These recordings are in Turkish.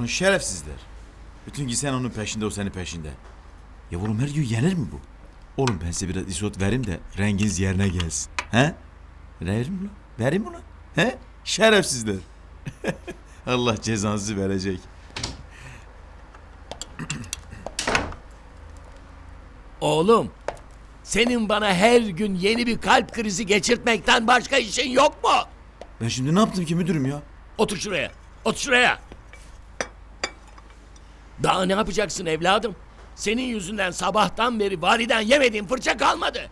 Ulan şerefsizler. Bütün gün sen onun peşinde o senin peşinde. Ya oğlum her gün yenir mi bu? Oğlum ben size biraz isot vereyim de renginiz yerine gelsin. He? Verir mi lan? Vereyim mi lan? He? Şerefsizler. Allah cezanızı verecek. Oğlum, senin bana her gün yeni bir kalp krizi geçirtmekten başka işin yok mu? Ben şimdi ne yaptım ki müdürüm ya? Otur şuraya, otur şuraya. Daha ne yapacaksın evladım? Senin yüzünden sabahtan beri validen yemediğim fırça kalmadı.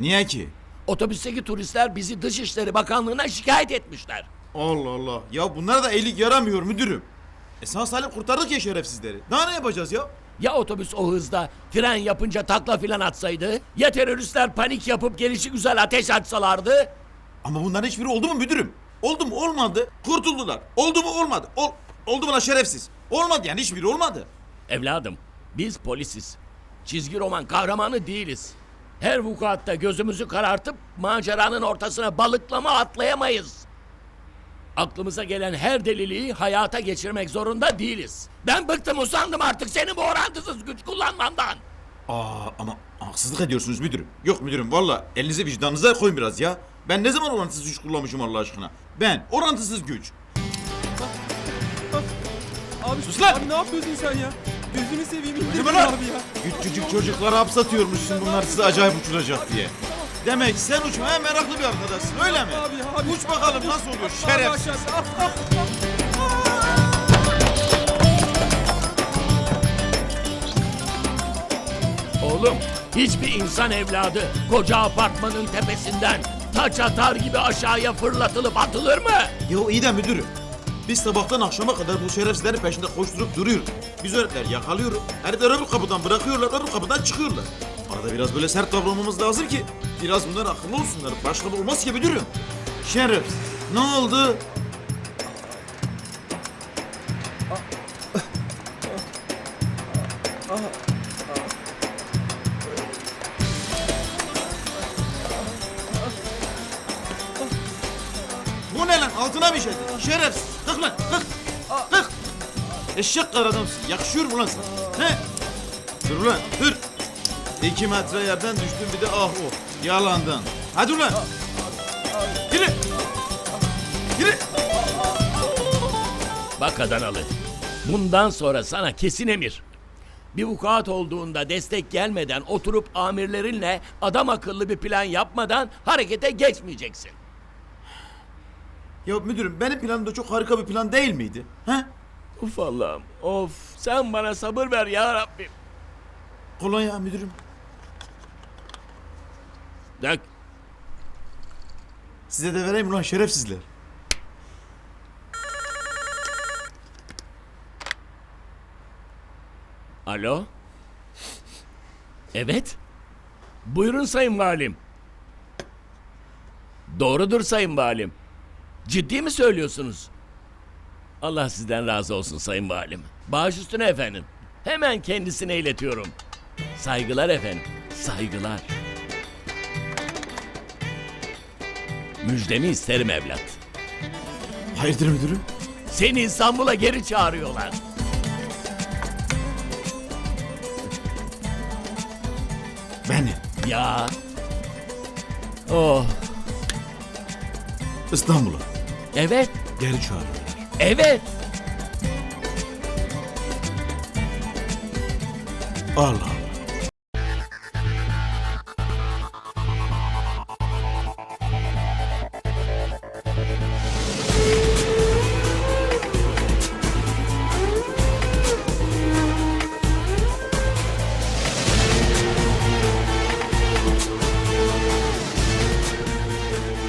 Niye ki? Otobüsteki turistler bizi Dışişleri Bakanlığı'na şikayet etmişler. Allah Allah. Ya bunlara da iyilik yaramıyor müdürüm. E sağ salim kurtardık ya şerefsizleri. Daha ne yapacağız ya? Ya otobüs o hızda fren yapınca takla filan atsaydı? Ya teröristler panik yapıp gelişi güzel ateş açsalardı? Ama bunların hiçbiri oldu mu müdürüm? Oldu mu olmadı. Kurtuldular. Oldu mu olmadı. Ol, oldu lan şerefsiz? Olmadı yani hiçbiri olmadı. Evladım, biz polisiz. Çizgi roman kahramanı değiliz. Her vukuatta gözümüzü karartıp maceranın ortasına balıklama atlayamayız. Aklımıza gelen her deliliği hayata geçirmek zorunda değiliz. Ben bıktım usandım artık senin bu orantısız güç kullanmandan. Aa ama haksızlık ediyorsunuz müdürüm. Yok müdürüm valla elinize vicdanınıza koyun biraz ya. Ben ne zaman orantısız güç kullanmışım Allah aşkına? Ben orantısız güç. Abi, Sus lan! Abi ne yapıyorsun sen ya? Gözünü seveyim indir beni lan! abi ya. Küçücük çocukları hapsatıyormuşsun bunlar size acayip uçuracak diye. Demek sen uçmaya meraklı bir arkadaşsın öyle mi? Abi, abi. Uç bakalım nasıl oluyor Abi şerefsiz. Oğlum, hiçbir insan evladı koca apartmanın tepesinden taç atar gibi aşağıya fırlatılıp atılır mı? Yo iyi de müdürüm. Biz sabahtan akşama kadar bu şerefsizlerin peşinde koşturup duruyoruz. Biz öğretler yakalıyoruz. Herifler öbür kapıdan bırakıyorlar, öbür kapıdan çıkıyorlar. Arada biraz böyle sert davranmamız lazım ki biraz bunlar akıllı olsunlar. Başka olmaz ki müdürüm. Şerefsiz. Ne oldu? Bu lan? Bir şey. Şerefsiz. Kalk lan. Kalk. Kalk. Eşek kar adamsın. Yakışıyor mu lan sana? He? Dur ulan. Dur. İki metre yerden düştün bir de ah oh. Yalandan. Hadi ulan. Yürü. Yürü. Bak Adanalı. Bundan sonra sana kesin emir. Bir vukuat olduğunda destek gelmeden oturup amirlerinle adam akıllı bir plan yapmadan harekete geçmeyeceksin. Ya müdürüm benim planım da çok harika bir plan değil miydi? He? Uf Allah'ım of sen bana sabır ver ya Rabbim. Kolonya müdürüm. Dök. Size de vereyim ulan şerefsizler. Alo? Evet. Buyurun sayın valim. Doğrudur sayın valim. Ciddi mi söylüyorsunuz? Allah sizden razı olsun sayın valim. Bağış üstüne efendim. Hemen kendisine iletiyorum. Saygılar efendim. Saygılar. Müjdemi isterim evlat. Hayırdır müdürüm? Seni İstanbul'a geri çağırıyorlar. Beni. Ya. Oh. İstanbul'a. Evet. Geri çağırıyorlar. Evet. Allah Allah.